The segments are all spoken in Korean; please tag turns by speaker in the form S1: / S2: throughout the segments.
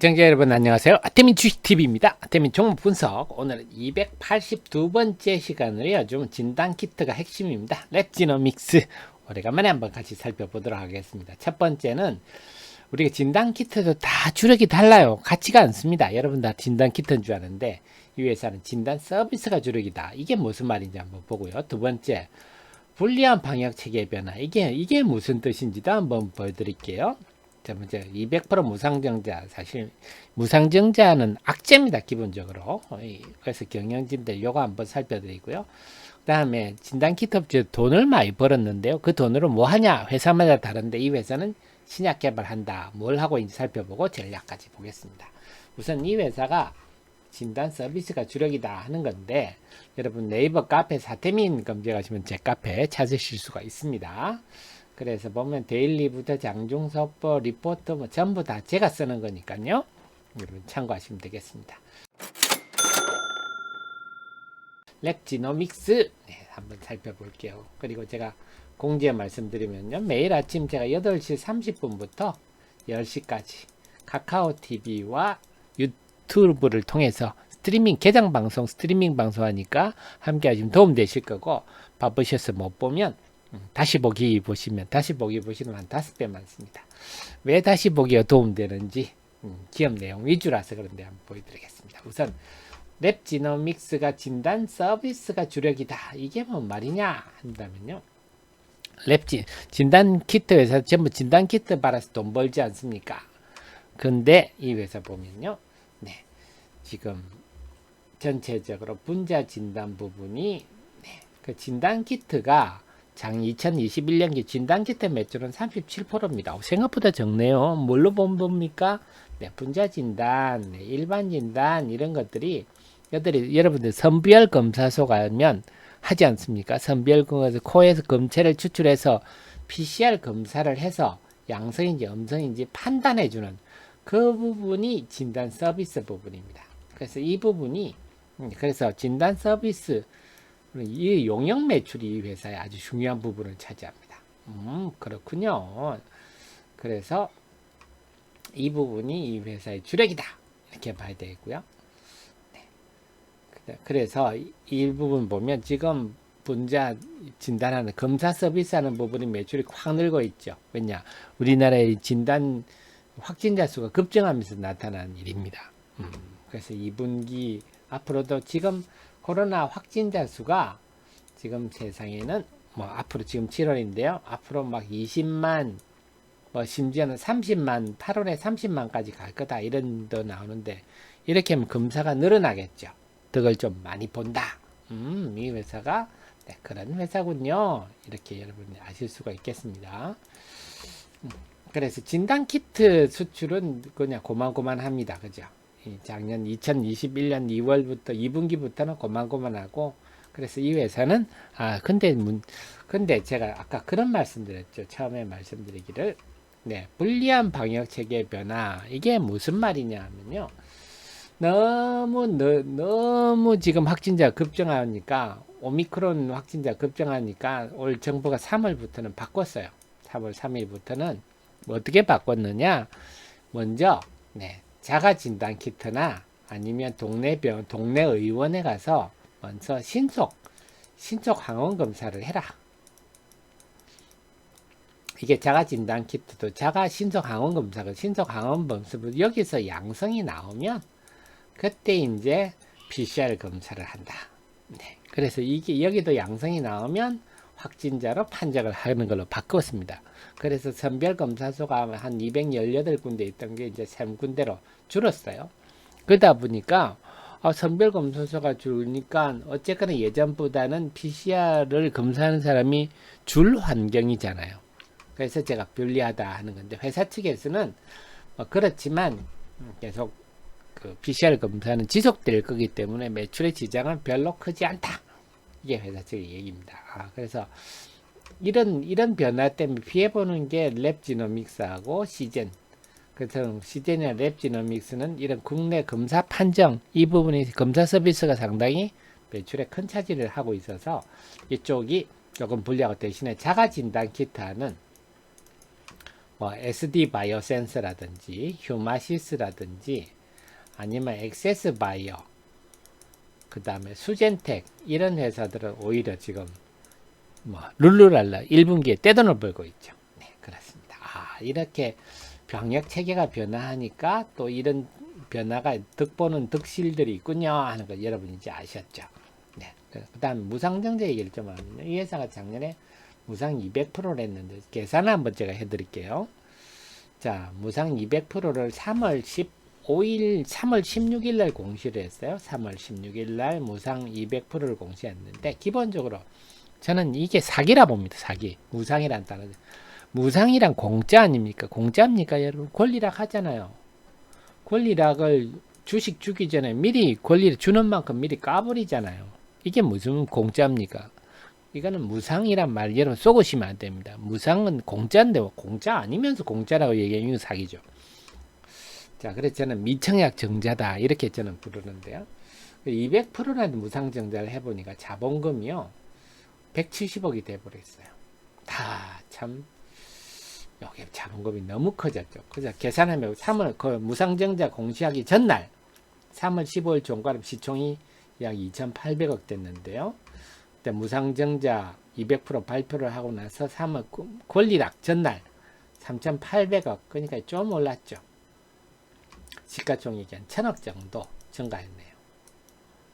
S1: 시청자 여러분 안녕하세요. 아태민 주식TV입니다. 아태민 종목 분석 오늘은 282번째 시간으로요. 좀 진단 키트가 핵심입니다. 랩지노믹스 오래간만에 한번 같이 살펴보도록 하겠습니다. 첫 번째는 우리가 진단 키트도 다 주력이 달라요. 같지가 않습니다. 여러분 다 진단 키트인 줄 아는데 이 회사는 진단 서비스가 주력이다. 이게 무슨 말인지 한번 보고요. 두 번째 불리한 방역 체계 변화 이게 이게 무슨 뜻인지도 한번 보여드릴게요. 자 먼저 200% 무상증자 사실 무상증자는 악재입니다 기본적으로 그래서 경영진들 요거 한번 살펴드리고요. 그 다음에 진단키트 업체 돈을 많이 벌었는데요. 그 돈으로 뭐 하냐 회사마다 다른데 이 회사는 신약 개발한다. 뭘 하고 있는지 살펴보고 전략까지 보겠습니다. 우선 이 회사가 진단 서비스가 주력이다 하는 건데 여러분 네이버 카페 사태민 검색하시면 제 카페 찾으실 수가 있습니다. 그래서 보면 데일리부터 장중서보 리포트 뭐 전부 다 제가 쓰는 거니까요. 여러분 참고하시면 되겠습니다. 렉지노믹스 네, 한번 살펴볼게요. 그리고 제가 공지에 말씀드리면요. 매일 아침 제가 8시 30분부터 10시까지 카카오 TV와 유튜브를 통해서 스트리밍 개장 방송 스트리밍 방송하니까 함께 하시면 도움 되실 거고 바쁘셔서 못 보면 음, 다시 보기 보시면 다시 보기 보시면 한 다섯 배 많습니다. 왜 다시 보기가 도움되는지 음, 기업 내용 위주라서 그런데 한번 보여드리겠습니다. 우선 랩지노믹스가 진단 서비스가 주력이다. 이게 뭔 말이냐 한다면요. 랩진 진단 키트 회사 전부 진단 키트 받아서 돈 벌지 않습니까? 근데 이 회사 보면요. 네. 지금 전체적으로 분자 진단 부분이 네. 그 진단 키트가 장 2021년기 진단 키트 매출은 37%입니다. 생각보다 적네요. 뭘로 본 겁니까? 네, 분자 진단, 네, 일반 진단 이런 것들이 여들이 여러분들 선별 검사소 가면 하지 않습니까? 선별 검사 코에서 검체를 추출해서 PCR 검사를 해서 양성인지 음성인지 판단해 주는 그 부분이 진단 서비스 부분입니다. 그래서 이 부분이 음, 그래서 진단 서비스 이 용역 매출이 이 회사의 아주 중요한 부분을 차지합니다. 음, 그렇군요. 그래서 이 부분이 이 회사의 주력이다. 이렇게 봐야 되고요. 네. 그래- 그래서 이- 이 부분 보면 지금 분자 진단하는 검사 서비스 하는 부분이 매출이 확 늘고 있죠. 왜냐? 우리나라의 진단 확진자 수가 급증하면서 나타난 일입니다. 음, 그래서 2분기 앞으로도 지금 코로나 확진자 수가 지금 세상에는 뭐 앞으로 지금 7월인데요. 앞으로 막 20만 뭐 심지어는 30만 8월에 30만까지 갈 거다 이런 더 나오는데 이렇게 하면 검사가 늘어나겠죠. 덕을 좀 많이 본다. 음, 이 회사가 네, 그런 회사군요. 이렇게 여러분이 아실 수가 있겠습니다. 음, 그래서 진단 키트 수출은 그냥 고만고만합니다. 그죠? 이 작년 2021년 2월부터 2분기부터는 고만고만하고 그래서 이 회사는 아 근데 문 근데 제가 아까 그런 말씀드렸죠. 처음에 말씀드리기를 네 불리한 방역 체계 변화 이게 무슨 말이냐 하면요. 너무 너, 너무 지금 확진자 급증하니까 오미크론 확진자 급증하니까 올 정부가 3월부터는 바꿨어요. 3월 3일부터는 뭐 어떻게 바꿨느냐? 먼저 네, 자가 진단 키트나 아니면 동네 병 동네 의원에 가서 먼저 신속 신속 항원 검사를 해라. 이게 자가 진단 키트도 자가 신속 항원 검사가 신속 항원 검사로 여기서 양성이 나오면 그때 이제 PCR 검사를 한다. 네. 그래서 이게 여기도 양성이 나오면 확진자로 판정을 하는 걸로 바꿨습니다. 그래서 선별 검사소가 한 218군데 있던 게 이제 3군데로 줄었어요. 그러다 보니까 아, 선별 검사소가 줄니까 어쨌거나 예전보다는 PCR을 검사하는 사람이 줄 환경이잖아요. 그래서 제가 불리하다 하는 건데 회사 측에서는 뭐 그렇지만 음, 계속 그 PCR 검사는 지속될 거기 때문에 매출의 지장은 별로 크지 않다. 이게 회사 측의 얘기입니다. 아, 그래서 이런 이런 변화 때문에 피해 보는 게 랩지노믹스하고 시젠. 그래서 시젠이나 랩지노믹스는 이런 국내 검사 판정 이 부분이 검사 서비스가 상당히 매출에 큰 차지를 하고 있어서 이쪽이 조금 불리하고 대신에 자가 진단 키트는 뭐 SD 바이오 센서라든지 휴마시스라든지 아니면 엑세스 바이오 그 다음에 수젠텍 이런 회사들은 오히려 지금 뭐 룰루랄라 1분기에 떼돈을 벌고 있죠. 네, 그렇습니다. 아, 이렇게 병역 체계가 변화하니까 또 이런 변화가 득보는 득실들이 있군요 하는 거 여러분 이제 아셨죠. 네. 그 다음 무상정제 얘기를 좀 하면요. 이 회사가 작년에 무상 200%를 했는데 계산 한번 제가 해드릴게요. 자, 무상 200%를 3월 15일, 3월 16일 날 공시를 했어요. 3월 16일 날 무상 200%를 공시했는데 기본적으로 저는 이게 사기라 봅니다. 사기. 무상이란 단어. 무상이란 공짜 아닙니까? 공짜입니까? 여러분 권리락 하잖아요. 권리락을 주식 주기 전에 미리 권리를 주는 만큼 미리 까버리잖아요. 이게 무슨 공짜입니까? 이거는 무상이란 말 여러분 쏘고시면 안 됩니다. 무상은 공짜인데 공짜 아니면서 공짜라고 얘기하면 사기죠. 자, 그래서 저는 미청약 정자다 이렇게 저는 부르는데요. 200%라는 무상 정자를 해보니까 자본금이요 170억이 돼버렸어요. 다 참 여기 자본금이 너무 커졌죠. 그래서 계산하면 3월 그 무상정자 공시하기 전날 3월 15일 종가름 시총이 약 2,800억 됐는데요. 그때 무상정자 200% 발표를 하고 나서 3월 권리락 전날 3,800억 그러니까 좀 올랐죠. 시가총액이 한 1,000억 정도 증가했네요.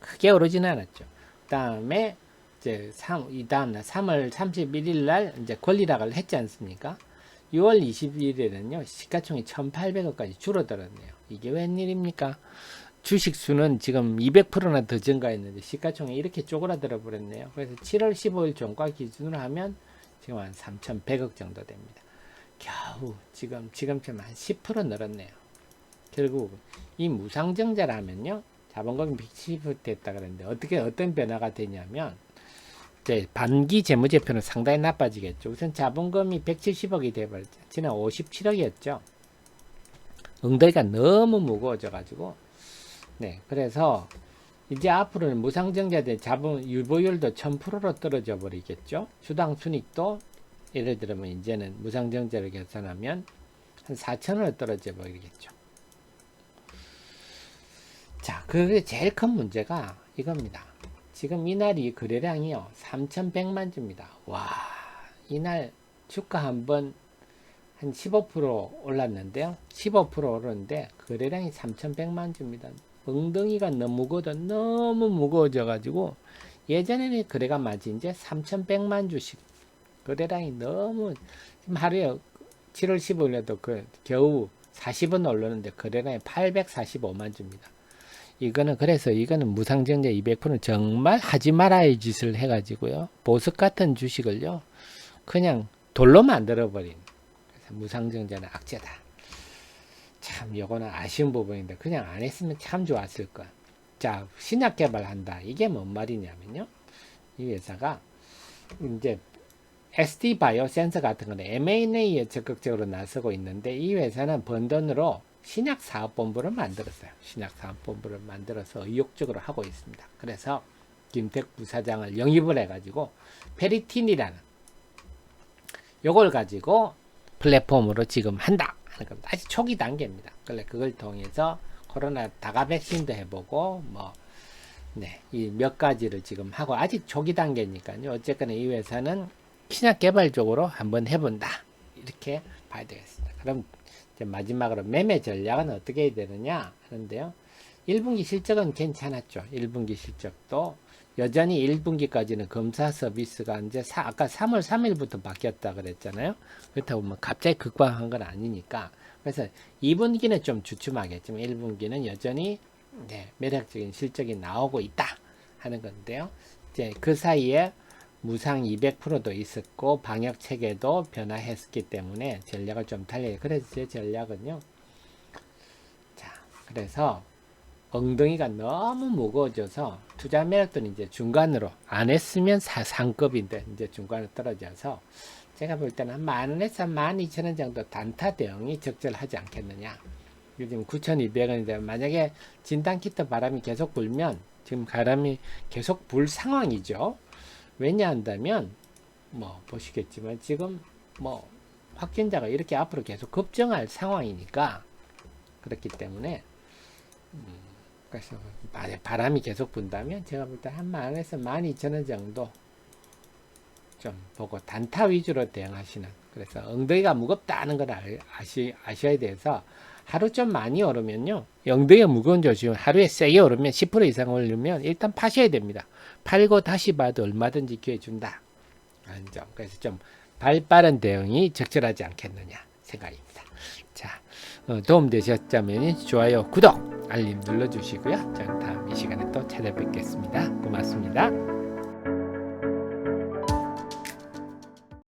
S1: 크게 오르지는 않았죠. 그다음에 이제 3, 이 다음날 3월 31일 날 이제 권리락을 했지 않습니까? 6월 20일에는요, 시가총이 1,800억까지 줄어들었네요. 이게 웬일입니까? 주식 수는 지금 200%나 더 증가했는데 시가총이 이렇게 쪼그라들어 버렸네요. 그래서 7월 15일 종가 기준으로 하면 지금 한 3,100억 정도 됩니다. 겨우 지금 지금쯤 한 10% 늘었네요. 결국 이 무상증자라면요, 자본금이 170% 됐다 그랬는데 어떻게 어떤 변화가 되냐면 이제 반기 재무제표는 상당히 나빠지겠죠. 우선 자본금이 170억이 돼버렸죠. 지난 57억이었죠. 엉덩이가 너무 무거워져 가지고 네 그래서 이제 앞으로는 무상증자된 자본 유보율도 1000%로 떨어져 버리겠죠. 주당 순익도 예를 들면 이제는 무상증자를 계산하면 한 4천원으로 떨어져 버리겠죠. 자, 그게 제일 큰 문제가 이겁니다. 지금 이날이 거래량이요. 3,100만 주입니다. 와, 이날 주가 한번 한 15% 올랐는데요. 15% 오르는데 거래량이 3,100만 주입니다. 엉덩이가 너무 무거워 너무 무거워져 가지고 예전에는 거래가 많지 이제 3,100만 주씩 거래량이 너무 지금 하루에 7월 15일에도 그 겨우 40원 오르는데 거래량이 845만 주입니다. 이거는 그래서 이거는 무상증자 200%는 정말 하지 말아야 짓을 해가지고요. 보석 같은 주식을요. 그냥 돌로 만들어버린 그래서 무상증자는 악재다. 참 요거는 아쉬운 부분인데 그냥 안 했으면 참 좋았을 걸. 자 신약 개발한다. 이게 뭔 말이냐면요. 이 회사가 이제 SD 바이오 센서 같은 거는 M&A에 적극적으로 나서고 있는데 이 회사는 번 돈으로 신약 사업본부를 만들었어요. 신약 사업본부를 만들어서 의욕적으로 하고 있습니다. 그래서 김택 부사장을 영입을 해가지고 페리틴이라는 요걸 가지고 플랫폼으로 지금 한다 하는 겁니다. 아직 초기 단계입니다. 그래 그걸 통해서 코로나 다가 백신도 해보고 뭐 네, 이 몇 가지를 지금 하고 아직 초기 단계니까요. 어쨌거나 이 회사는 신약 개발 적으로 한번 해본다 이렇게 봐야 되겠습니다. 그럼 마지막으로 매매 전략은 어떻게 해야 되느냐 하는데요. 1분기 실적은 괜찮았죠. 1분기 실적도 여전히 1분기까지는 검사 서비스가 이제 사, 아까 3월 3일부터 바뀌었다 그랬잖아요. 그렇다고 뭐 갑자기 극방한 건 아니니까. 그래서 2분기는 좀 주춤하겠지만 1분기는 여전히 네, 매력적인 실적이 나오고 있다 하는 건데요. 이제 그 사이에 무상 200%도 있었고 방역 체계도 변화했기 때문에 전략을 좀 달려요. 그래서 제 전략은요. 자, 그래서 엉덩이가 너무 무거워져서 투자 매력도 이제 중간으로 안 했으면 사, 상급인데 이제 중간으로 떨어져서 제가 볼 때는 한 만 원에서 만 이천 원 정도 단타 대응이 적절하지 않겠느냐. 요즘 9,200원인데 만약에 진단키트 바람이 계속 불면 지금 바람이 계속 불 상황이죠. 왜냐 한다면 뭐 보시겠지만 지금 뭐 확진자가 이렇게 앞으로 계속 급증할 상황이니까 그렇기 때문에 음, 그래서 바람이 계속 분다면 제가 볼 때 한 만에서 만 이천 원 정도 좀 보고 단타 위주로 대응하시는 그래서 엉덩이가 무겁다는 걸 알- 아시, 아셔야 돼서 하루 좀 많이 오르면요 엉덩이가 무거운 조짐 하루에 세게 오르면 10% 이상 오르면 일단 파셔야 됩니다. 팔고 다시 봐도 얼마든지 기회 준다. 하는 점. 그래서 좀 발빠른 대응이 적절하지 않겠느냐 생각입니다. 자 어, 도움되셨다면 좋아요 구독 알림 눌러주시고요. 저는 다음 이 시간에 또 찾아뵙겠습니다. 고맙습니다